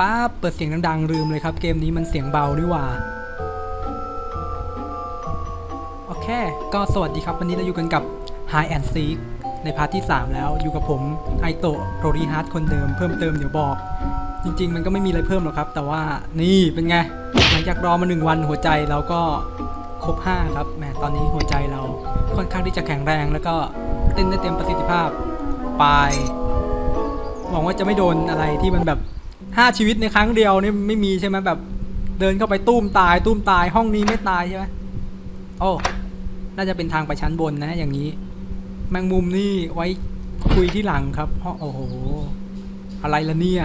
ป้าบเปิดเสียงดังๆลืมเลยครับ เกมนี้มันเสียงเบาด้วยว่าโอเค ก็สวัสดีครับ วันนี้เราอยู่กันกับ High and Seek ในพาร์ทที่ 3 แล้วอยู่กับผมไอโตะโรรีฮาร์ดคนเดิมเพิ่มเติมเดี๋ยวบอก จริง ๆ มันก็ไม่มีอะไรเพิ่มหรอกครับ แต่ว่านี่เป็นไง หลังจากรอมาหนึ่งวันหัวใจเราก็ครบ 5 ครับแหมตอนนี้หัวใจเราค่อนข้างที่จะแข็งแรง แล้วก็เต้นได้เต็มประสิทธิภาพไปหวังว่าจะไม่โดนอะไรที่มันแบบ 5ชีวิตในครั้งเดียวนี่ไม่มีใช่ไหมแบบ เดินเข้าไปตุ้มตาย ตุ้มตายห้องนี้ไม่ตายใช่ไหมโอ้น่าจะเป็นทางไปชั้นบนนะ อย่างนี้แมงมุมนี่ไว้คุยที่หลังครับโอ้โหอะไรละเนี่ย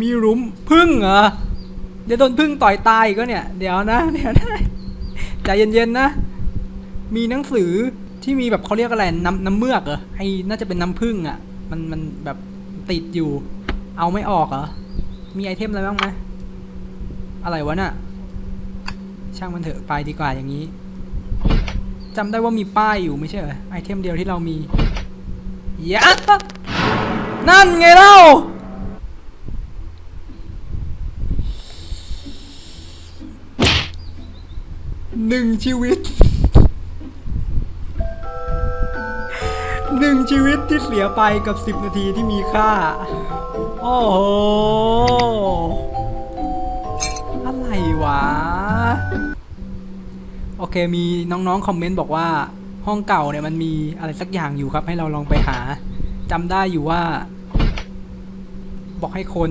มีหลุมพึ่งเหรอเดี๋ยวโดนพึ่งต่อยตายก็เนี่ย เดี๋ยวนะเดี๋ยวนะใจเย็นๆนะ มีหนังสือที่มีแบบเขาเรียกอะไรน้ำน้ำเมือกเหรอไอ้น่าจะเป็นน้ำพึ่งอะ มันมันแบบติดอยู่ เอาไม่ออกเหรอ มีไอเทมอะไรบ้างไหมอะไรวะน่ะ ช่างมันเถอะไปดีกว่าอย่างนี้จำได้ว่ามีป้ายอยู่ไม่ใช่เหรอไอเทมเดียวที่เรามียะนั่นไงเล่าหนึ่งชีวิตหนึ่งชีวิตที่เสียไปกับสิบนาทีที่มีค่า โอ้โห อะไรวะ โอเคมีน้องๆ คอมเมนต์บอกว่าห้องเก่าเนี่ยมันมีอะไรสักอย่างอยู่ครับ ให้เราลองไปหาจำได้อยู่ว่า บอกให้ค้น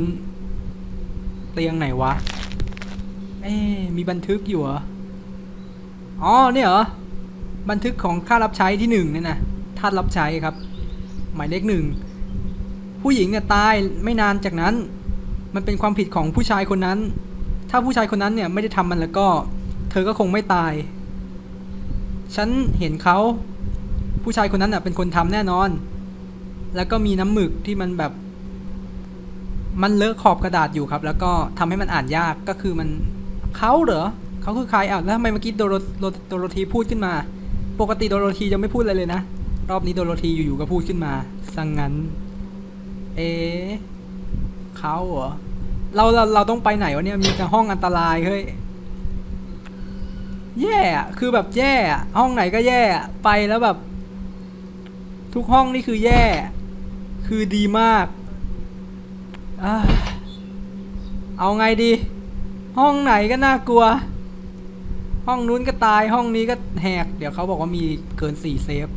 เตียงไหนวะ เอ๊มีบันทึกอยู่เหรอ อ๋อเนี่ยเหรอ บันทึกของค่ารับใช้ที่หนึ่งเนี่ยนะท่าสรับใช้ครับ หมายเลขหนึ่ง ผู้หญิงเนี่ยตายไม่นานจากนั้น มันเป็นความผิดของผู้ชายคนนั้น ถ้าผู้ชายคนนั้นเนี่ยไม่ได้ทำมันแล้วก็ เธอก็คงไม่ตาย ฉันเห็นเขาผู้ชายคนนั้นน่ะเป็นคนทำแน่นอน แล้วก็มีน้ำหมึกที่มันแบบ มันเลอะขอบกระดาษอยู่ครับ แล้วก็ทำให้มันอ่านยากก็คือมันเขาเหรอเขาคือใครอะแล้วทำไมเมื่อกี้โดโรโดโดโรธีพูดขึ้นมา ปกติโดโรธีจะไม่พูดอะไรเลยนะ รอบนี้โดโรธีอยู่ๆก็พูดขึ้นมาสังงั้น เอะเขาเหรอเราเราเราต้องไปไหนวะเนี่ยมีแต่ห้องอันตรายเฮ้ยแย่อะคือแบบแย่อะห้องไหนก็แย่อะไปแล้วแบบ ทุกห้องนี่คือแย่ คือดีมากอเอาไงดี ห้องไหนก็น่ากลัว ห้องนู้นก็ตายห้องนี้ก็แหก เดี๋ยวเขาบอกว่ามีเกินสี่เซฟ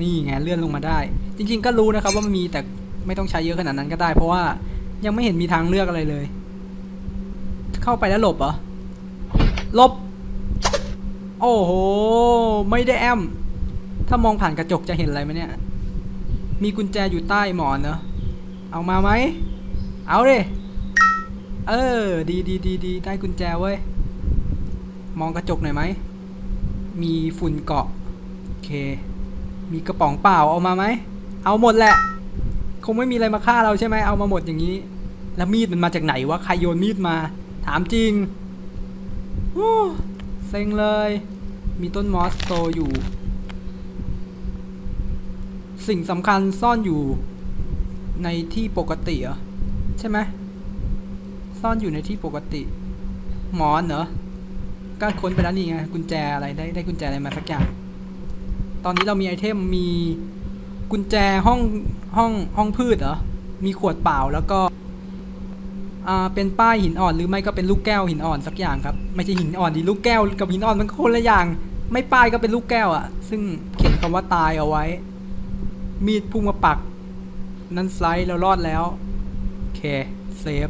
นี่ไงเลื่อนลงมาได้ จริง ๆ ก็รู้นะครับว่ามันมีแต่ ไม่ต้องใช้เยอะขนาดนั้นก็ได้ เพราะว่ายังไม่เห็นมีทางเลือกอะไรเลย เข้าไปแล้วหลบเหรอหลบ โอ้โห ไม่ได้แอม ถ้ามองผ่านกระจกจะเห็นอะไรไหมเนี่ย มีกุญแจอยู่ใต้หมอนเนอะเอามาไหม เอาดิ เออ ดีดีดีดีได้กุญแจเว้ย มองกระจกหน่อยไหม มีฝุ่นเกาะ โอเค มีกระป๋องเปล่าเอามาไหม เอาหมดแหละ งไม่มีอะไรมาฆ่าเราใช่ไหมเอามาหมดอย่างนี้ แล้วมีดมันมาจากไหนวะใครโยนมีดมา ถามจริงโอ้เซ็งเลย มีต้นมอสโตอยู่ สิ่งสำคัญซ่อนอยู่ในที่ปกติเหรอใช่ไหมซ่อนอยู่ในที่ปกติ หมอนเหรอก็ค้นไปแล้วนี่ไงกุญแจอะไรได้ได้กุญแจอะไรมาสักอย่าง ตอนนี้เรามีไอเทมมี กุญแจห้องห้องห้องพืชเหรอ มีขวดเปล่าแล้วก็อ่าเป็นป้ายหินอ่อนหรือไม่ก็เป็นลูกแก้วหินอ่อนสักอย่างครับ ไม่ใช่หินอ่อนดิลูกแก้วกับหินอ่อนมันคนละอย่าง ไม่ป้ายก็เป็นลูกแก้วอะซึ่งเขียนคำว่าตายเอาไว้ มีดพุ่งมาปัก นั่นสไลด์เรารอดแล้วโอเคเซฟ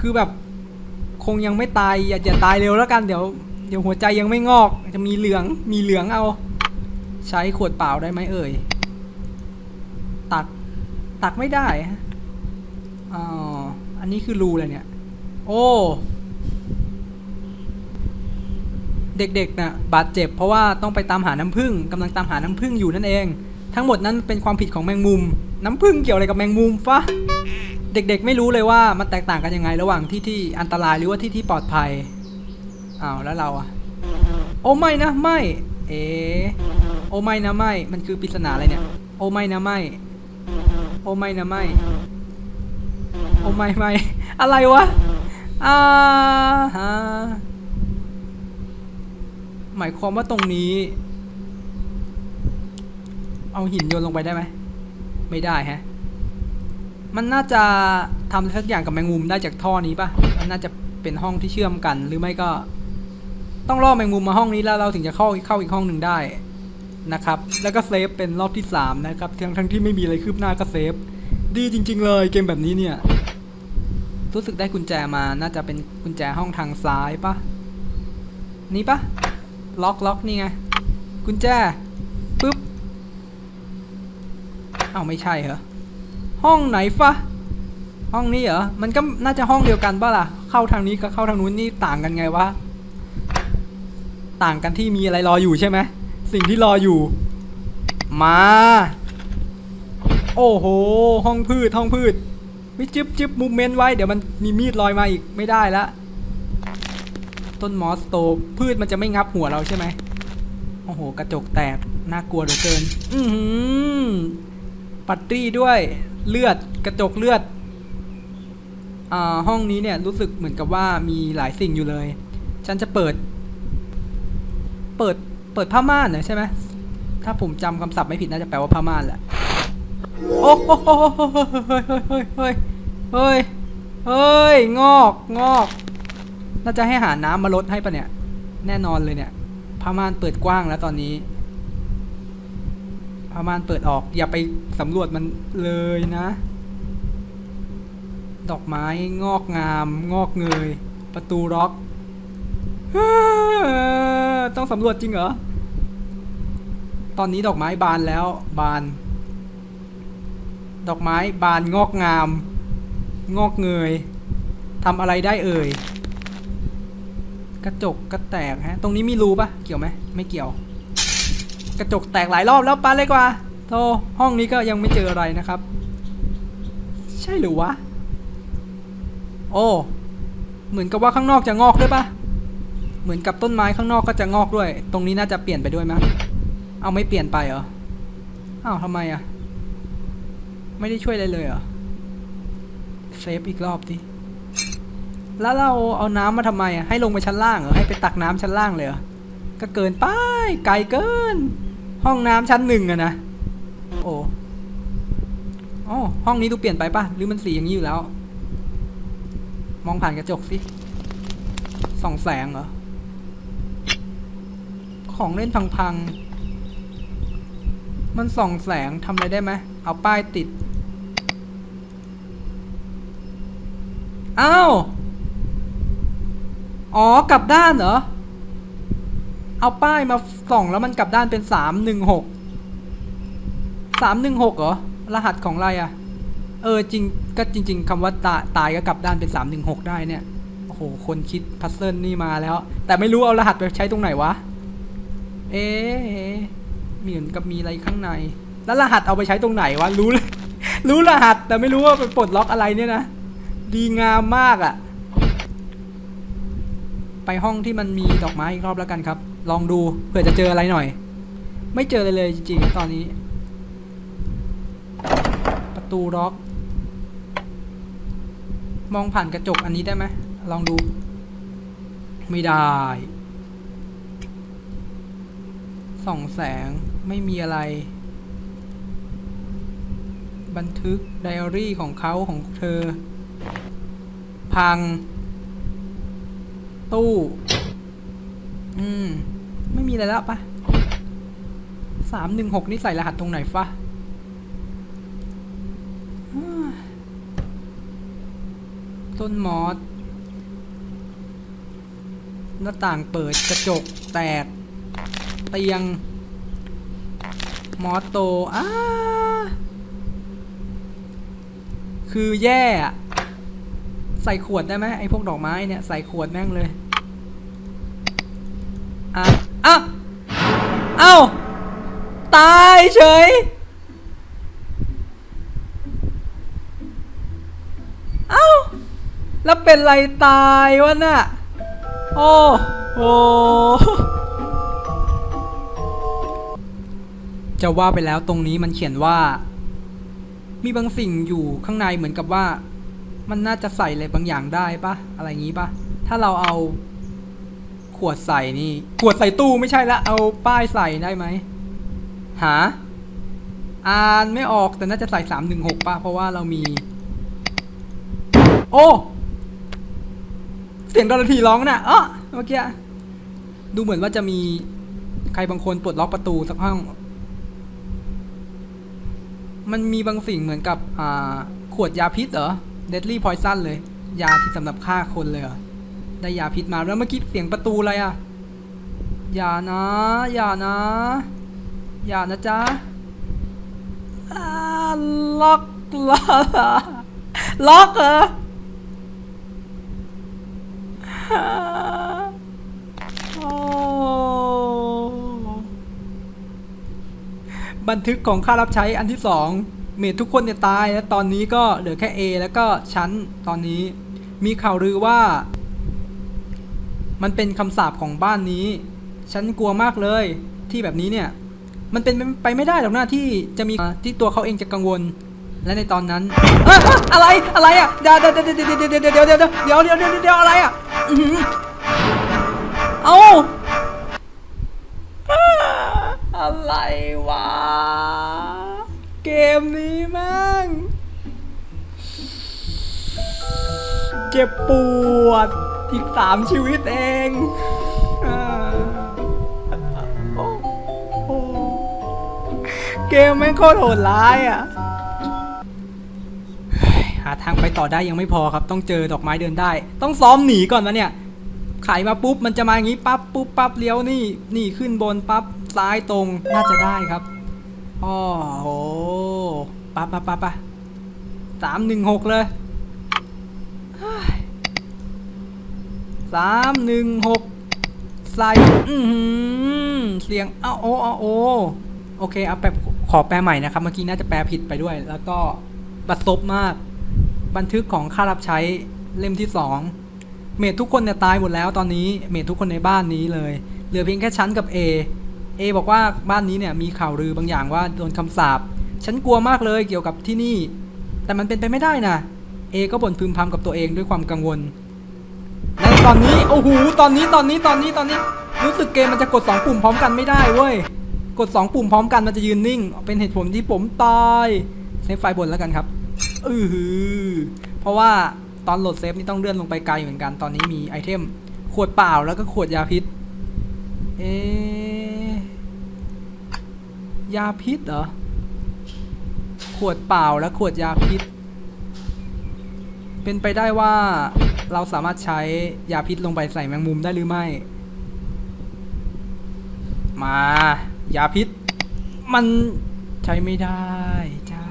คือแบบคงยังไม่ตายอย่าอย่าตายเร็วแล้วกันเดี๋ยวเดี๋ยวหัวใจยังไม่งอก จะมีเหลืองมีเหลืองเอา ใช้ขวดเปล่าได้ไหมเอ่ย ตักไม่ได้อ๋ออันนี้คือรูเลยเนี่ย โอ้ เด็กๆน่ะบาดเจ็บเพราะว่าต้องไปตามหาน้ำผึ้งกำลังตามหาน้ำผึ้งอยู่นั่นเอง ทั้งหมดนั้นเป็นความผิดของแมงมุม น้ำผึ้งเกี่ยวอะไรกับแมงมุมฟะเด็กๆ ไม่รู้เลยว่ามันแตกต่างกันยังไงระหว่างที่ที่อันตรายหรือว่าที่ที่ปลอดภัยอ้าวแล้วเราอะโอ้ไม่นะไม่ เอโอ้ไม่นะไม่ มันคือปริศนาอะไรเนี่ย โอ้ไม่นะไม่ โอ้ไม่นะไม่ โอ้ไม่ไม่อะไรวะอ่าฮะหมายความว่าตรงนี้ เอาหินโยนลงไปได้ไหม ไม่ได้แฮะ มันน่าจะทำสักอย่างกับแมงมุมได้จากท่อนี้ปะมันน่าจะเป็นห้องที่เชื่อมกัน หรือไม่ก็ ต้องล่อแมงมุมมาห้องนี้แล้วเราถึงจะเข้าเข้าอีกห้องหนึ่งได้ นะครับ แล้วก็เซฟเป็นรอบที่สามนะครับ ทั้งทั้งที่ไม่มีอะไรคืบหน้าก็เซฟ ดีจริง ๆ เลยเกมแบบนี้เนี่ย รู้สึกได้กุญแจมา น่าจะเป็นกุญแจห้องทางซ้ายปะนี่ปะล็อกล็อกนี่ไง กุญแจ ปึ๊บ เอ้าไม่ใช่เหรอ ห้องไหนฟะ ห้องนี้เหรอ มันก็น่าจะห้องเดียวกันปะล่ะ เข้าทางนี้กับเข้าทางนู้นนี่ต่างกันไงวะ ต่างกันที่มีอะไรรออยู่ใช่ไหม สิ่งที่รออยู่ มา โอ้โห ห้องพืชห้องพืชวิจึบจึบมูเมนต์ไว้ เดี๋ยวมันมีมีดลอยมาอีกไม่ได้ละ ต้นมอสโตพืชมันจะไม่งับหัวเราใช่ไหมโอ้โห กระจกแตก น่ากลัวเหลือเกิน อือหือปัตตี้ด้วย เลือดกระจกเลือด อ่า ห้องนี้เนี่ยรู้สึกเหมือนกับว่ามีหลายสิ่งอยู่เลย ฉันจะเปิด เปิด เปิดผ้าม่านนะใช่ไหมถ้าผมจำคำศัพท์ไม่ผิดน่าจะแปลว่าผ้าม่านแหละ โอ้โหเฮ้ยเฮ้ยเฮ้ยเฮ้ยเฮ้ยงอกงอกน่าจะให้หาน้ำมาลดให้ปะเนี่ย แน่นอนเลยเนี่ยผ้าม่านเปิดกว้างแล้วตอนนี้ผ้าม่านเปิดออก อย่าไปสำรวจมันเลยนะ ดอกไม้งอกงาม งอกเงย ประตูล็อก ต้องสำรวจจริงเหรอ ตอนนี้ดอกไม้บานแล้วบาน ดอกไม้บานงอกงาม งอกเงยทำอะไรได้เอ่ย กระจกก็แตกฮะ ตรงนี้มีรูปะเกี่ยวไหมไม่เกี่ยว กระจกแตกหลายรอบแล้วไปเลยกว่าโธ่ห้องนี้ก็ยังไม่เจออะไรนะครับ ใช่หรือวะ โอ้ เหมือนกับว่าข้างนอกจะงอกด้วยปะ เหมือนกับต้นไม้ข้างนอกก็จะงอกด้วย ตรงนี้น่าจะเปลี่ยนไปด้วยมั้ยเอาไม่เปลี่ยนไปเหรออ้าวทำไมอะไม่ได้ช่วยอะไรเลยเหรอเซฟอีกรอบดิแล้วเราเอาน้ำมาทำไมอะให้ลงไปชั้นล่างเหรอให้ไปตักน้ำชั้นล่างเลยเหรอก็เกินไปไกลเกิน ห้องน้ำชั้นหนึ่งอะนะโอ้อ๋อห้องนี้ดูเปลี่ยนไปปะหรือมันสีอย่างนี้อยู่แล้ว มองผ่านกระจกสิส่องแสงเหรอ ของเล่นพังๆ มันส่องแสงทำอะไรได้ไหม เอาป้ายติด อ้าว อ๋อ กลับด้านเหรอ เอาป้ายมาส่องแล้วมันกลับด้านเป็นสามหนึ่งหกสามหนึ่งหกเหรอ รหัสของอะไรอะ่ะเออจริงก็จริง ๆคำว่าตาตายก็กลับด้านเป็นสามหนึ่งหกได้เนี่ย โอ้โห คนคิดพัซเซิลนี่มาแล้ว แต่ไม่รู้เอารหัสไปใช้ตรงไหนวะ เอ๊ะเหมือนกับมีอะไรข้างใน แล้วรหัสเอาไปใช้ตรงไหนวะ รู้เลยรู้รหัส แต่ไม่รู้ว่าไปปลดล็อกอะไรเนี่ยนะ ดีงามมากอะ่ะ ไปห้องที่มันมีดอกไม้อีกรอบแล้วกันครับ ลองดูเผื่อจะเจออะไรหน่อย ไม่เจอเลยเลยจริงๆ ตอนนี้ ประตูล็อก มองผ่านกระจกอันนี้ได้ไหม ลองดู ไม่ได้ ส่องแสงไม่มีอะไร บันทึกไดอารี่ของเขาของเธอ พัง ตู้ อืม ไม่มีอะไรแล้วปะสามหนึ่งหกนี่ใส่รหัสตรงไหนฟะต้นมอสหน้าต่างเปิดกระจกแตก เตียง มอสโตอ้าคือแย่อะใส่ขวดได้ไหมไอ้พวกดอกไม้เนี่ย ใส่ขวดแม่งเลยอะอะเอ้า ตายเฉยเอ้า แล้วเป็นไรตายวะน่ะ โอ้โห จะว่าไปแล้วตรงนี้มันเขียนว่า มีบางสิ่งอยู่ข้างในเหมือนกับว่า มันน่าจะใส่อะไรบางอย่างได้ปะอะไรงี้ปะถ้าเราเอาขวดใส่นี่ ขวดใส่ตู้ไม่ใช่ละเอาป้ายใส่ได้ไหมหา อ่านไม่ออกแต่น่าจะใส่สามหนึ่งหกป่ะ เพราะว่าเรามี โอ้ เสียงดนตรีร้องน่ะอ๋อเมื่อกี้ดูเหมือนว่าจะมีใครบางคนปลดล็อกประตูสักห้อง มันมีบางสิ่งเหมือนกับอ่าขวดยาพิษเหรอ deadly poison เลย ยาที่สำหรับฆ่าคนเลยเหรอ ได้ยาพิษมาแล้วเมื่อกี้เสียงประตูอะไรอะอย่านะ อย่านะ อย่านะจ๊ะอ่าล็อกล็อกล็อกเหรอโอ้ บันทึกของค่ารับใช้อันที่สองเมดทุกคนเนี่ยตาย แล้วตอนนี้ก็เหลือแค่ A แล้วก็ชั้นตอนนี้ มีข่าวลือว่า มันเป็นคำสาปของบ้านนี้ ฉันกลัวมากเลยที่แบบนี้เนี่ย มันเป็นไปไม่ได้หรอกนะที่จะมีที่ตัวเขาเองจะกังวล และในตอนนั้นอะไรอะไรอะเดี๋ยวเดี๋ยวเดี๋ยวเดี๋ยวเดี๋ยวเดี๋ยวเดี๋ยวเดี๋ยวเดี๋ยวเดี๋ยวเดี๋ยวอะไรอะเอ้าอะไร มนี้แม่งเจ็บปวด อีกสามชีวิตเองเกมแม่งโคตรโหดร้ายอะหาทางไปต่อได้ยังไม่พอครับ ต้องเจอดอกไม้เดินได้ ต้องซ้อมหนีก่อนนะเนี่ยไขมาปุ๊บมันจะมาอย่างนี้ปั๊บปุ๊บปั๊บเลี้ยวนี่นี่ขึ้นบนปั๊บซ้ายตรงน่าจะได้ครับ โอ้โหปั๊บปั๊บปั๊บปั๊บสามหนึ่งหกเลยสามหนึ่งหกใส่เสียงอ้าโอ้อ้าโอ้โอเคเอาแปลขอแปลใหม่นะครับ เมื่อกี้น่าจะแปลผิดไปด้วย แล้วก็บัดซบมาก บันทึกของค่ารับใช้เล่มที่สองเมดทุกคนเนี่ยตายหมดแล้วตอนนี้ เมดทุกคนในบ้านนี้เลย เหลือเพียงแค่ฉันกับ A A บอกว่าบ้านนี้เนี่ยมีข่าวลือบางอย่างว่าโดนคำสาปฉันกลัวมากเลยเกี่ยวกับที่นี่ แต่มันเป็นไปไม่ได้นะ A ก็บ่นพึมพำกับตัวเองด้วยความกังวลและตอนนี้โอ้โหตอนนี้ตอนนี้ตอนนี้ตอนนี้ รู้สึกเกมมันจะกด 2 ปุ่มพร้อมกันไม่ได้เว้ยกด 2 ปุ่มพร้อมกันมันจะยืนนิ่ง เป็นเหตุผลที่ผมตายเซฟไฟล์บนแล้วกันครับอือหือเพราะว่าตอนโหลดเซฟนี่ต้องเลื่อนลงไปไกลเหมือนกันตอนนี้มีไอเทมขวดเปล่าแล้วก็ขวดยาพิษ เอะ ยาพิษเหรอ ขวดเปล่าและขวดยาพิษ เป็นไปได้ว่าเราสามารถใช้ยาพิษลงไปใส่แมงมุมได้หรือไม่ มา ยาพิษ มันใช้ไม่ได้จ้า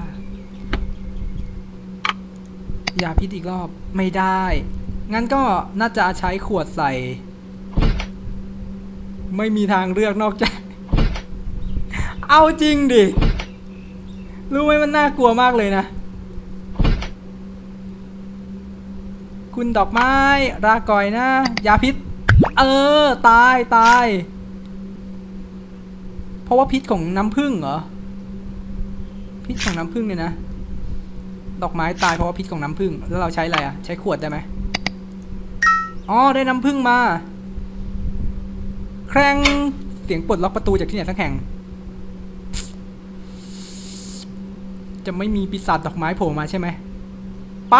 ยาพิษอีกรอบไม่ได้ งั้นก็น่าจะใช้ขวดใส่ ไม่มีทางเลือกนอกจาก เอาจริงดิ รู้ไหมมันน่ากลัวมากเลยนะ คุณดอกไม้ รากอยนะ ยาพิษ เออ ตายตาย เพราะว่าพิษของน้ำผึ้งเหรอ พิษของน้ำผึ้งเนี่ยนะ ดอกไม้ตายเพราะว่าพิษของน้ำผึ้ง แล้วเราใช้อะไรอะใช้ขวดได้ไหมอ๋อ ได้น้ำผึ้งมา แครงเสียงปลดล็อกประตูจากที่ไหนสักแห่ง จะไม่มีปีศาจดอกไม้โผล่มาใช่ไหม ไป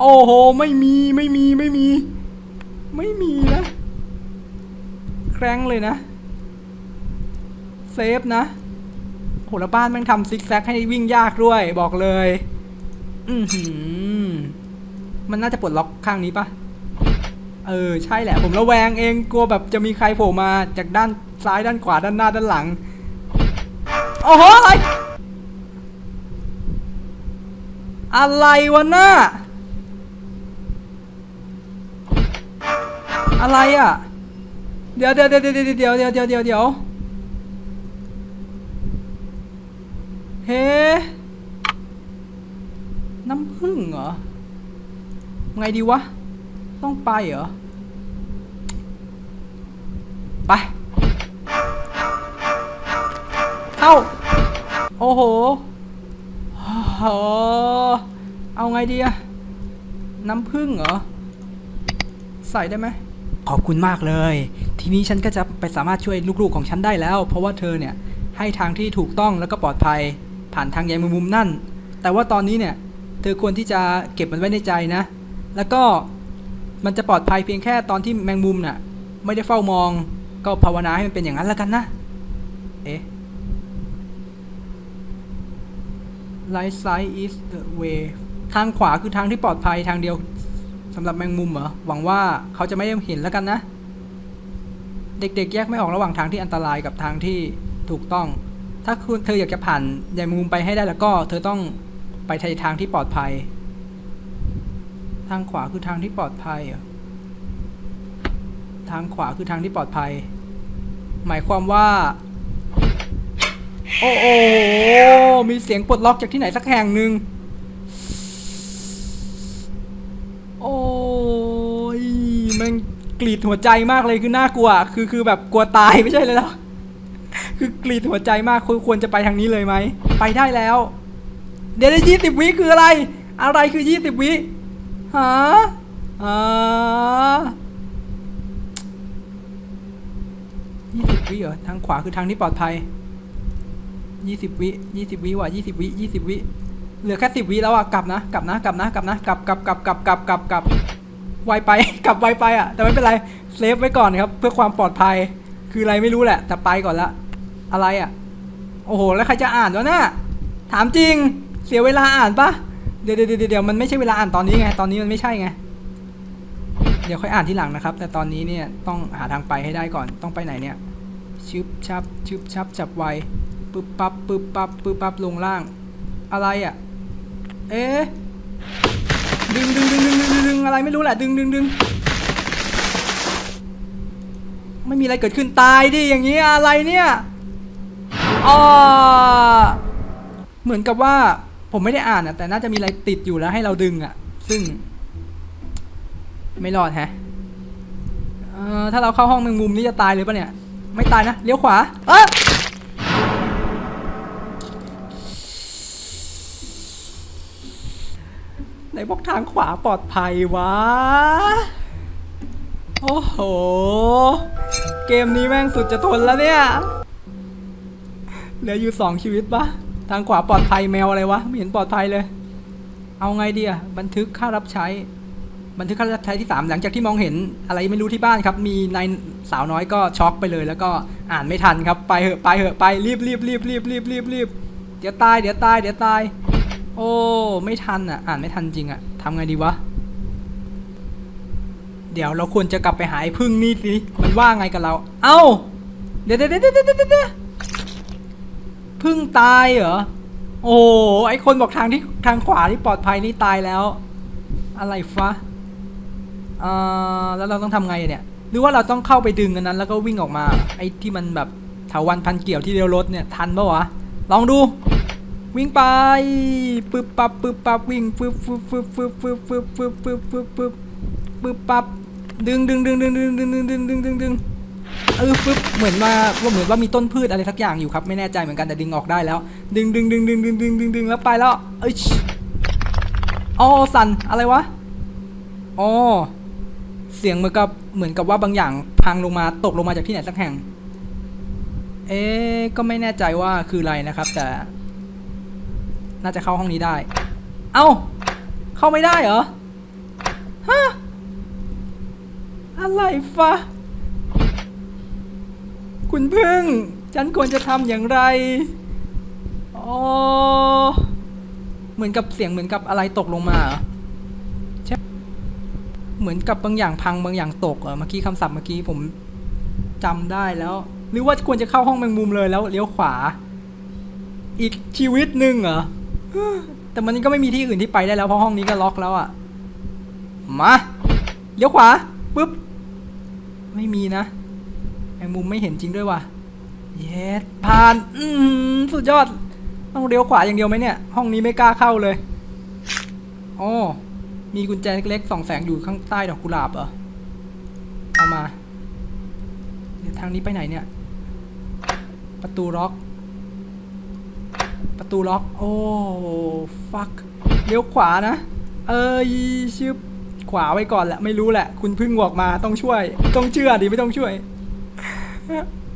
โอ้โห ไม่มีไม่มีไม่มี ไม่มีนะแครงเลยนะ เซฟนะโหแล้วบ้านแม่งทำซิกแซกให้วิ่งยากด้วย บอกเลย อือหือ มันน่าจะปลดล็อกข้างนี้ปะเออ ใช่แหละ ผมระแวงเองกลัวแบบจะมีใครโผล่มาจากด้านซ้ายด้านขวาด้านหน้าด้านหลัง โอ้โห อะไรอะไรวะน่าอะไรอะ เดี๋ยวเดี๋ยวเดี๋ยวเดี๋ยวเดี๋ยวเดี๋ยวเดี๋ยวเดี๋ยวเดี๋ยวเฮ้น้ำผึ้งเหรอ ไงดีวะ ต้องไปเหรอ ไป เข้า โอ้โห หเอาไงดีอะน้ำผึ้งเหรอ ใส่ได้ไหม ขอบคุณมากเลย ทีนี้ฉันก็จะไปสามารถช่วยลูกๆของฉันได้แล้ว เพราะว่าเธอเนี่ยให้ทางที่ถูกต้องแล้วก็ปลอดภัย ผ่านทางใยแมงมุมนั่น แต่ว่าตอนนี้เนี่ย เธอควรที่จะเก็บมันไว้ในใจนะ แล้วก็มันจะปลอดภัยเพียงแค่ตอนที่แมงมุมน่ะ ไม่ได้เฝ้ามอง ก็ภาวนาให้มันเป็นอย่างนั้นแล้วกันนะ เอ๊ะ right side is the way ทางขวาคือทางที่ปลอดภัยทางเดียวสำหรับแมงมุมเหรอ หวังว่าเขาจะไม่เห็นแล้วกันนะ เด็กๆ แยกไม่ออกระหว่างทางที่อันตรายกับทางที่ถูกต้อง ถ้าคุณเธออยากจะผ่านใยแมงมุมไปให้ได้แล้วก็ เธอต้องไปในทางที่ปลอดภัย ทางขวาคือทางที่ปลอดภัยเหรอทางขวาคือทางที่ปลอดภัย หมายความว่า โอ้โห มีเสียงปลดล็อกจากที่ไหนสักแห่งหนึ่ง โอ้ยมันกรีดหัวใจมากเลยคือน่ากลัว คือคือแบบกลัวตายไม่ใช่เลยหรอ คือกรีดหัวใจมากควรควรจะไปทางนี้เลยไหม ไปได้แล้ว เดี๋ยวยี่สิบวิคืออะไร อะไรคือยี่สิบวิฮะอ่ายี่สิบวิเหรอทางขวาคือทางที่ปลอดภัย ยี่สิบวิยี่สิบวิว่ะยี่สิบวิยี่สิบวิเหลือแค่สิบวิแล้วอะกลับนะกลับนะกลับนะกลับนะกลับกลับกลับกลับกลับกลับกลับไวไปกลับไวไปอะ แต่ไม่เป็นไรเซฟไว้ก่อนครับ เพื่อความปลอดภัยคืออะไรไม่รู้แหละ แต่ไปก่อนละ อะไรอะ โอ้โห แล้วใครจะอ่านวะน่ะถามจริง เสียเวลาอ่านปะเดี๋ยวเดี๋ยวเดี๋ยวเดี๋ยวมันไม่ใช่เวลาอ่านตอนนี้ไงตอนนี้มันไม่ใช่ไงเดี๋ยวค่อยอ่านทีหลังนะครับ แต่ตอนนี้เนี่ยต้องหาทางไปให้ได้ก่อนต้องไปไหนเนี่ยชึบชับชึบชับจับไว ปึ๊บปั๊บปึ๊บปั๊บปึ๊บปั๊บลงล่าง อะไรอะ เอ๊ะดึงดึงดึงดึงดึงดึงอะไรไม่รู้แหละดึงดึงดึงไม่มีอะไรเกิดขึ้นตายดิอย่างนี้อะไรเนี่ยอ๋อเหมือนกับว่าผมไม่ได้อ่านอะแต่น่าจะมีอะไรติดอยู่แล้วให้เราดึงอะซึ่ง ไม่รอดแฮะเอ่อถ้าเราเข้าห้องแมงมุมนี่จะตายเลยปะเนี่ย ไม่ตายนะเลี้ยวขวา เออ บอกทางขวาปลอดภัยวะ โอ้โห เกมนี้แม่งสุดจะทนแล้วเนี่ย เหลืออยู่สองชีวิตปะทางขวาปลอดภัยแมวอะไรวะ ไม่เห็นปลอดภัยเลย เอาไงดีอะบันทึกค่ารับใช้ บันทึกค่ารับใช้ที่สามหลังจากที่มองเห็นอะไรไม่รู้ที่บ้านครับ มีนายสาวน้อยก็ช็อกไปเลย แล้วก็อ่านไม่ทันครับ ไปเหอะไปเหอะไปรีบรีบรีบรีบรีบรีบรีบเดี๋ยวตายเดี๋ยวตายเดี๋ยวตาย โอ้ไม่ทันอะ อ่านไม่ทันจริงอะทำไงดีวะ เดี๋ยวเราควรจะกลับไปหาไอ้พึ่งนี่สิมันว่าไงกับเรา เอ้าเดี๋ยวเดี๋ยวเดี๋ยวเดี๋ยวเดี๋ยวเดี๋ยวพึ่งตายเหรอ โอ้ไอคนบอกทางที่ทางขวาที่ปลอดภัยนี่ตายแล้ว อะไรฟะอ่าแล้วเราต้องทำไงเนี่ย หรือว่าเราต้องเข้าไปดึงอันนั้น แล้วก็วิ่งออกมา ไอ้ที่มันแบบถาวันพันเกี่ยวที่เดียวรถเนี่ยทันปะวะ ลองดู วิ่งไปปึ๊บปับปึ๊บปับวิ่งฟึ๊บฟึ๊บฟึ๊บฟึ๊บฟึ๊บฟึ๊บฟึ๊บฟึ๊บฟึ๊บฟึ๊บปึ๊บปับดึงดึงดึงดึงดึงดึงดึงดึงดึงดึงดึงเออฟึ๊บเหมือนว่าว่าเหมือนว่ามีต้นพืชอะไรสักอย่างอยู่ครับ ไม่แน่ใจเหมือนกันแต่ดึงออกได้แล้ว ดึงดึงดึงดึงดึงดึงดึงดึงแล้วไปแล้วเอ้ยอ๋อสันอะไรวะอ๋อเสียงเหมือนกับเหมือนกับว่าบางอย่างพังลงมาตกลงมาจากที่ไหนสักแห่ง เอ๊ก็ไม่แน่ใจว่าคืออะไรนะครับ แต่ น่าจะเข้าห้องนี้ได้ เอ้า เข้าไม่ได้เหรอ ฮะ อะไรฟะ คุณพึ่ง ฉันควรจะทำอย่างไร อ๋อ เหมือนกับเสียงเหมือนกับอะไรตกลงมาเหรอใช่เหมือนกับบางอย่างพังบางอย่างตกเหรอเมื่อกี้คำศัพท์เมื่อกี้ผมจำได้แล้ว หรือว่าควรจะเข้าห้องแมงมุมเลยแล้วเลี้ยวขวา อีกชีวิตหนึ่งเหรอ แต่มันก็ไม่มีที่อื่นที่ไปได้แล้วเพราะห้องนี้ก็ล็อกแล้วอะมาเลี้ยวขวาปุ๊บ ไม่มีนะแมงมุมไม่เห็นจริงด้วยว่ะ เย็ดผ่าน อืมสุดยอด ต้องเลี้ยวขวาอย่างเดียวไหมเนี่ย ห้องนี้ไม่กล้าเข้าเลยอ๋อมีกุญแจเล็กๆสองแสงอยู่ข้างใต้ดอกกุหลาบเหรอ เอามา เดี๋ยวทางนี้ไปไหนเนี่ย ประตูล็อก ประตูล็อก โอ้ฟักเลี้ยวขวานะ เอ้ยชึบขวาไว้ก่อนแหละ ไม่รู้แหละ คุณพึ่งบอกมาต้องช่วย ต้องเชื่อดิไม่ต้องช่วย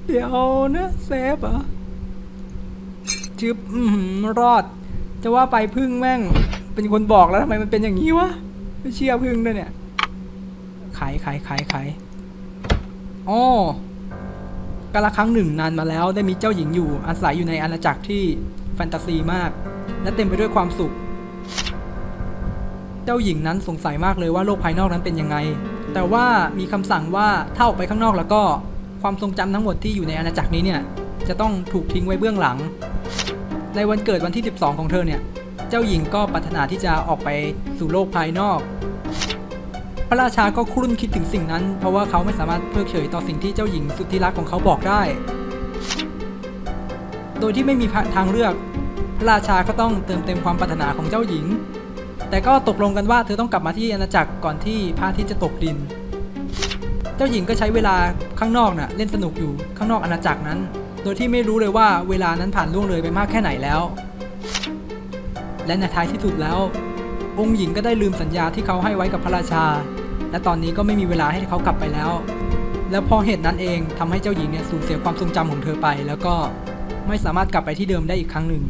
เดี๋ยวนะเซฟเหรอชึบอือหือรอด จะว่าไปพึ่งแม่ง เป็นคนบอกแล้วทำไมมันเป็นอย่างนี้วะ ไม่เชื่อพึ่งด้วยเนี่ยไขไขไขไขอ๋อ กาละครั้งหนึ่งนานมาแล้วได้มีเจ้าหญิงอยู่อาศัยอยู่ในอาณาจักรที่แฟนตาซีมาก และเต็มไปด้วยความสุข เจ้าหญิงนั้นสงสัยมากเลยว่าโลกภายนอกนั้นเป็นยังไง แต่ว่ามีคำสั่งว่าถ้าออกไปข้างนอกแล้วก็ความทรงจำทั้งหมดที่อยู่ในอาณาจักรนี้เนี่ยจะต้องถูกทิ้งไว้เบื้องหลัง ในวันเกิดวันที่ 12 ของเธอเนี่ย เจ้าหญิงก็ปรารถนาที่จะออกไปสู่โลกภายนอก พระราชาก็ครุ่นคิดถึงสิ่งนั้น เพราะว่าเขาไม่สามารถเพิกเฉยต่อสิ่งที่เจ้าหญิงสุดที่รักของเขาบอกได้ โดยที่ไม่มีทางเลือก พระราชาก็ต้องเติมเต็มความปรารถนาของเจ้าหญิง แต่ก็ตกลงกันว่าเธอต้องกลับมาที่อาณาจักรก่อนที่พระอาทิตย์จะตกดิน เจ้าหญิงก็ใช้เวลาข้างนอกน่ะเล่นสนุกอยู่ข้างนอกอาณาจักรนั้น โดยที่ไม่รู้เลยว่าเวลานั้นผ่านล่วงเลยไปมากแค่ไหนแล้ว และในท้ายที่สุดแล้ว องค์หญิงก็ได้ลืมสัญญาที่เขาให้ไว้กับพระราชา และตอนนี้ก็ไม่มีเวลาให้เขากลับไปแล้ว แล้วเพอเหตุนั้นเองทำให้เจ้าหญิงเนี่ยสูญเสียความทรงจำของเธอไป แล้วก็ไม่สามารถกลับไปที่เดิมได้อีกครั้งหนึ่ง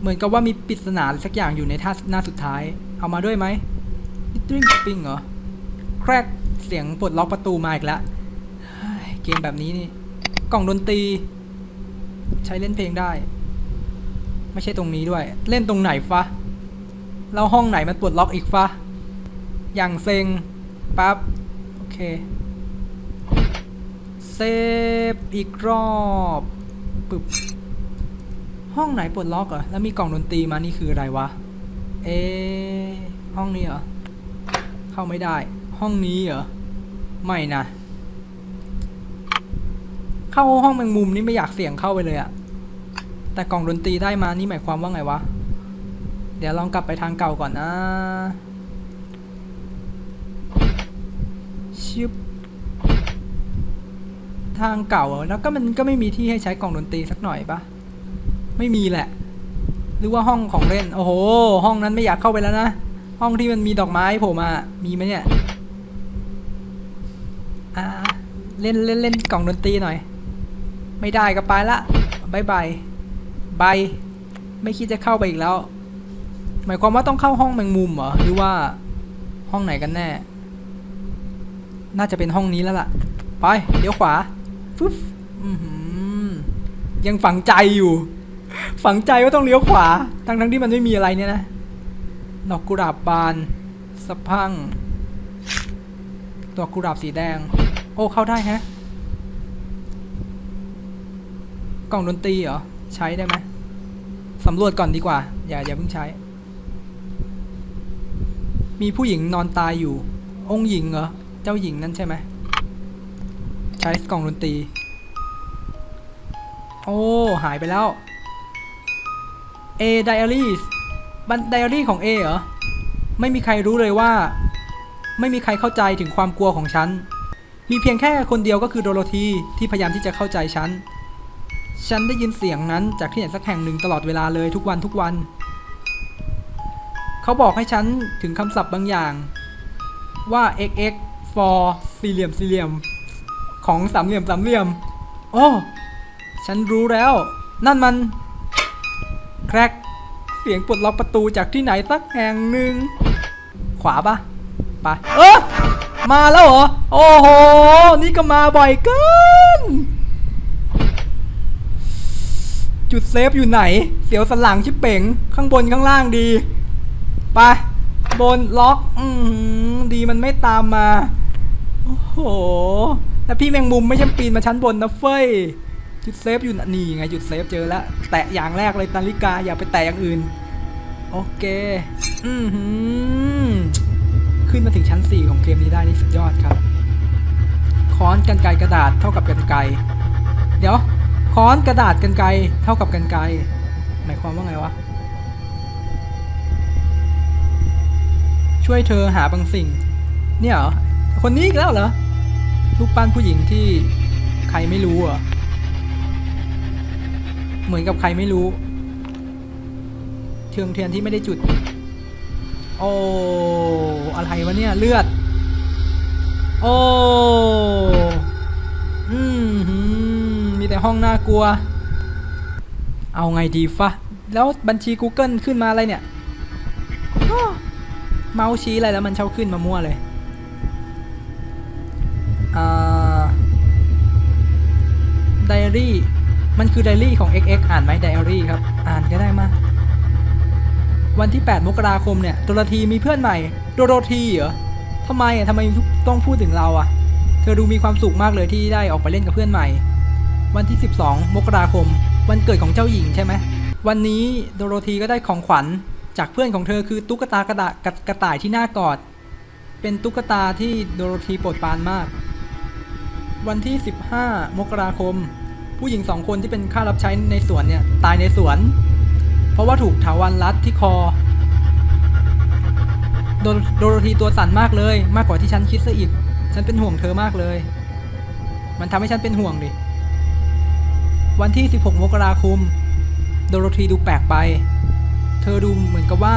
เหมือนกับว่ามีปริศนาสักอย่างอยู่ในท่าหน้าสุดท้าย เอามาด้วยไหมดริงปิ้งเหรอ แครกเสียงปลดล็อกประตูมาอีกแล้วเกมแบบนี้นี่ กล่องดนตรี ใช้เล่นเพลงได้ ไม่ใช่ตรงนี้ด้วย เล่นตรงไหนฟะแล้วห้องไหนมันปลดล็อกอีกฟะอย่างเซ็งปั๊บโอเคเซฟอีกรอบปึบห้องไหนปลดล็อกเหรอแล้วมีกล่องดนตรีมานี่คืออะไรวะ เอห้องนี้เหรอเข้าไม่ได้ ห้องนี้เหรอไม่นะ เข้าห้องแมงมุมนี่ไม่อยากเสี่ยงเข้าไปเลยอะ แต่กล่องดนตรีได้มานี่หมายความว่าไงวะ เดี๋ยวลองกลับไปทางเก่าก่อนนะชิบทางเก่าเหรอแล้วก็มันก็ไม่มีที่ให้ใช้กล่องดนตรีสักหน่อยปะไม่มีแหละ หรือว่าห้องของเล่น โอ้โห ห้องนั้นไม่อยากเข้าไปแล้วนะ ห้องที่มันมีดอกไม้โผล่มา มีไหมเนี่ย อ่า เล่นเล่นเล่นกล่องดนตรีหน่อย ไม่ได้ก็ไปละบายบาย บายไม่คิดจะเข้าไปอีกแล้ว หมายความว่าต้องเข้าห้องแมงมุมเหรอหรือว่าห้องไหนกันแน่ น่าจะเป็นห้องนี้แล้วล่ะ ไปเดี๋ยวขวาฟึบยังฝังใจอยู่ ฝังใจว่าต้องเลี้ยวขวา ทั้งทั้งที่มันไม่มีอะไรเนี่ยนะดอกกุหลาบบานสะพังดอกกุหลาบสีแดง โอ้เข้าได้ฮะกล่องดนตรีเหรอ ใช้ได้ไหม สำรวจก่อนดีกว่า อย่าอย่าเพิ่งใช้ มีผู้หญิงนอนตายอยู่ องค์หญิงเหรอ เจ้าหญิงนั่นใช่ไหม ใช้กล่องดนตรี โอ้ หายไปแล้ว A Diaries บันไดอารี่ของ A เหรอ ไม่มีใครรู้เลยว่า ไม่มีใครเข้าใจถึงความกลัวของฉัน มีเพียงแค่คนเดียวก็คือโดโรธีที่พยายามที่จะเข้าใจฉัน ฉันได้ยินเสียงนั้นจากที่ไหนสักแห่งหนึ่งตลอดเวลาเลยทุกวันทุกวัน เขาบอกให้ฉันถึงคำศัพท์บางอย่าง ว่า xx for สี่เหลี่ยมสี่เหลี่ยม ของสามเหลี่ยมสามเหลี่ยม โอ้ ฉันรู้แล้ว นั่นมัน แครก เสียงปลดล็อกประตูจากที่ไหนสักแห่งหนึ่ง ขวาปะไปเออมาแล้วเหรอ โอ้โห นี่ก็มาบ่อยเกิน จุด เซฟอยู่ไหน เสียวสลังชิเป่ง ข้างบนข้างล่างดี ไป บนล็อกอืมดีมันไม่ตามมา โอ้โห แล้วพี่แมงมุมไม่ใช่ปีนมาชั้นบนนะเฟ้ย จุดเซฟอยู่นี่ไงจุดเซฟเจอแล้ว แตะอย่างแรกเลยนาฬิกาอย่าไปแตะอย่างอื่น โอเค อือขึ้นมาถึงชั้น 4 ของเกมนี้ได้นี่สุดยอดครับ ค้อนกันไกรกระดาษเท่ากับกันไก เดี๋ยว ค้อนกระดาษกันไกรเท่ากับกันไกรหมายความว่าไงวะ ช่วยเธอหาบางสิ่ง เนี่ยเหรอ คนนี้อีกแล้วเหรอรูปปั้นผู้หญิงที่ใครไม่รู้เหรอเหมือนกับใครไม่รู้ เทชิงเทียนที่ไม่ได้จุด โอ้อะไรวะเนี่ยเลือด โอ้อืม มีแต่ห้องน่ากลัว เอาไงดีฟะ แล้วบัญชี Google ขึ้นมาอะไรเนี่ย เมาส์ชี้อะไรแล้วมันเช่าขึ้นมามั่วเลยอ่าไดอารี่ มันคือไดอารี่ของ XX อ่านไหมไดอารี่ครับ อ่านก็ได้มา วันที่ 8 มกราคมเนี่ยโดโรธีมีเพื่อนใหม่โดโรธีเหรอทำไมอะทำไมต้องพูดถึงเราอะ เธอดูมีความสุขมากเลยที่ได้ออกไปเล่นกับเพื่อนใหม่ วันที่ 12 มกราคม วันเกิดของเจ้าหญิงใช่ไหม วันนี้โดโรธีก็ได้ของขวัญ จากเพื่อนของเธอคือตุ๊กตากระดาษกระกระต่ายที่น่ากอด เป็นตุ๊กตาที่โดโรธีโปรดปรานมาก วันที่ 15 มกราคม ผู้หญิงสองคนที่เป็นข้ารับใช้ในสวนเนี่ยตายในสวน เพราะว่าถูกถาวันรัดที่คอโดโดโรธีตัวสั่นมากเลย มากกว่าที่ฉันคิดซะอีก ฉันเป็นห่วงเธอมากเลย มันทำให้ฉันเป็นห่วงดิ วันที่ 16 มกราคม โดโรธีดูแปลกไป เธอดูเหมือนกับว่า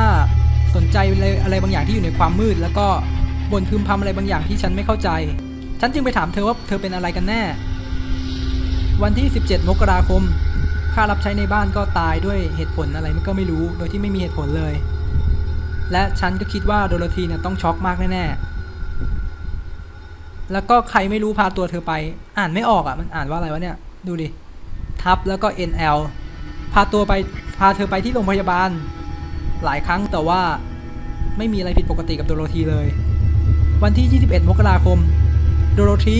สนใจอะไรอะไรบางอย่างที่อยู่ในความมืด แล้วก็บ่นพึมพำอะไรบางอย่างที่ฉันไม่เข้าใจ ฉันจึงไปถามเธอว่าเธอเป็นอะไรกันแน่ วันที่ 17 มกราคมค่ารับใช้ในบ้านก็ตายด้วยเหตุผลอะไรก็ไม่รู้ โดยที่ไม่มีเหตุผลเลย และฉันก็คิดว่าโดโรธีเนี่ยต้องช็อกมากแน่ๆ แล้วก็ใครไม่รู้พาตัวเธอไป อ่านไม่ออกอะ มันอ่านว่าอะไรวะเนี่ย ดูดิ ทับแล้วก็ NL พาตัวไปพาเธอไปที่โรงพยาบาล หลายครั้งแต่ว่าไม่มีอะไรผิดปกติกับโดโรธีเลย วันที่ 21 มกราคม โดโรธี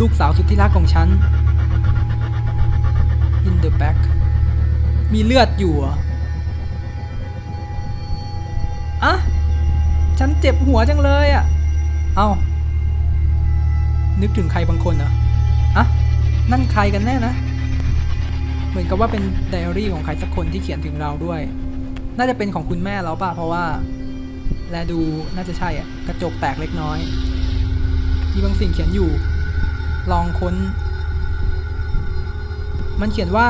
ลูกสาวสุดที่รักของฉัน in the back มีเลือดอยู่เหรอะฉันเจ็บหัวจังเลยอะ่ะเอานึกถึงใครบางคนเหรออะนั่นใครกันแน่นะ มือนกับว่าเป็นไดอารี่ของใครสักคนที่เขียนถึงเราด้วย น่าจะเป็นของคุณแม่เราป่ะ เพราะว่า แลดูน่าจะใช่อะ่ะกระจกแตกเล็กน้อย มีบางสิ่งเขียนอยู่ ลองค้น มันเขียนว่า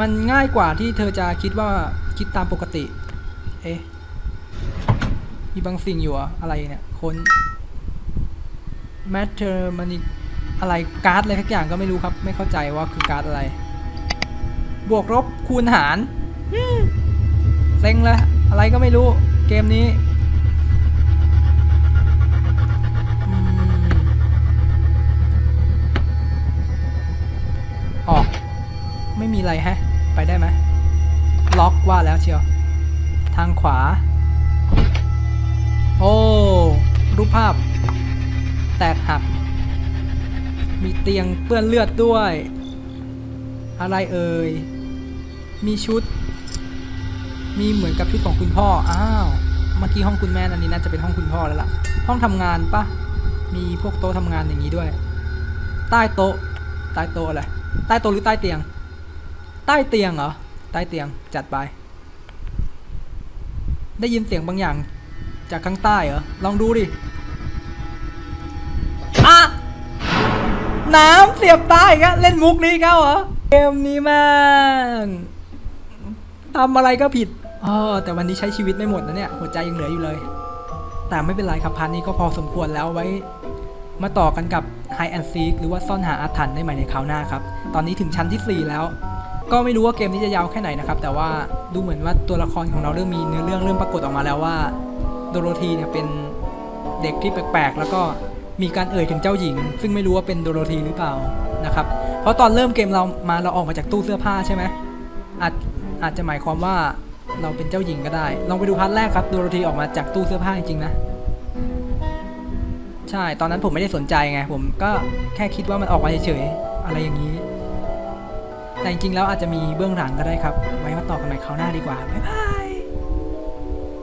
มันง่ายกว่าที่เธอจะคิดว่าคิดตามปกติ เอ๊ะ มีบางสิ่งอยู่อะอะไรเนี่ย ค้น matter มันอีอะไรการ์ดอะไรทักอย่างก็ไม่รู้ครับ ไม่เข้าใจว่าคือการ์ดอะไร บวกลบคูณหารเซ็งเลยอะไรก็ไม่รู้เกมนี้อมออกไม่มีอะไรฮะ ไปได้ไหมล็อกว่าแล้วเชียว ทางขวา โอ้ รูปภาพ แตกหัก มีเตียงเปื้อนเลือดด้วย อะไรเอ่ย มีชุด มีเหมือนกับชุดของคุณพ่อ อ้าว เมื่อกี้ห้องคุณแม่อันนี้น่าจะเป็นห้องคุณพ่อแล้วล่ะ ห้องทำงานปะมีพวกโต๊ะทำงานอย่างนี้ด้วย ใต้โต๊ะ ใต้โต๊ะอะไร ใต้โต๊ะหรือใต้เตียง ใต้เตียงเหรอ ใต้เตียง จัดไป ได้ยินเสียงบางอย่างจากข้างใต้เหรอ ลองดูดิอะน้ำเสียบใต้กะเล่นมุกนี้เขาเหรอ เกมนี้ม่ง ทำอะไรก็ผิดอ๋อแต่วันนี้ใช้ชีวิตไม่หมดนะเนี่ย หัวใจยังเหลืออยู่เลย แต่ไม่เป็นไรครับพันนี้ก็พอสมควรแล้วไว้ มาต่อกันกับ Hide and Seek หรือว่าซ่อนหาอาถรรพ์ได้ใหม่ในคราวหน้าครับ ตอนนี้ถึงชั้นที่ 4 แล้ว ก็ไม่รู้ว่าเกมนี้จะยาวแค่ไหนนะครับ แต่ว่าดูเหมือนว่าตัวละครของเราเริ่มมีเนื้อเรื่องเริ่มปรากฏออกมาแล้วว่า โดโรธีเนี่ยเป็นเด็กที่แปลกๆ แล้วก็มีการเอ่ยถึงเจ้าหญิง ซึ่งไม่รู้ว่าเป็นโดโรธีหรือเปล่านะครับ เพราะตอนเริ่มเกมเรามาเราออกมาจากตู้เสื้อผ้าใช่ไหมอาจ อาจจะหมายความว่าเราเป็นเจ้าหญิงก็ได้ ลองไปดูพาร์ทแรกครับโดโรธีออกมาจากตู้เสื้อผ้าจริงๆนะ ใช่ ตอนนั้นผมไม่ได้สนใจไง ผมก็แค่คิดว่ามันออกมาเฉยๆ อะไรอย่างนี้ แต่จริงๆ แล้วอาจจะมีเบื้องหลังก็ได้ครับ ไว้มาต่อกันใหม่คราวหน้าดีกว่า บ๊ายบาย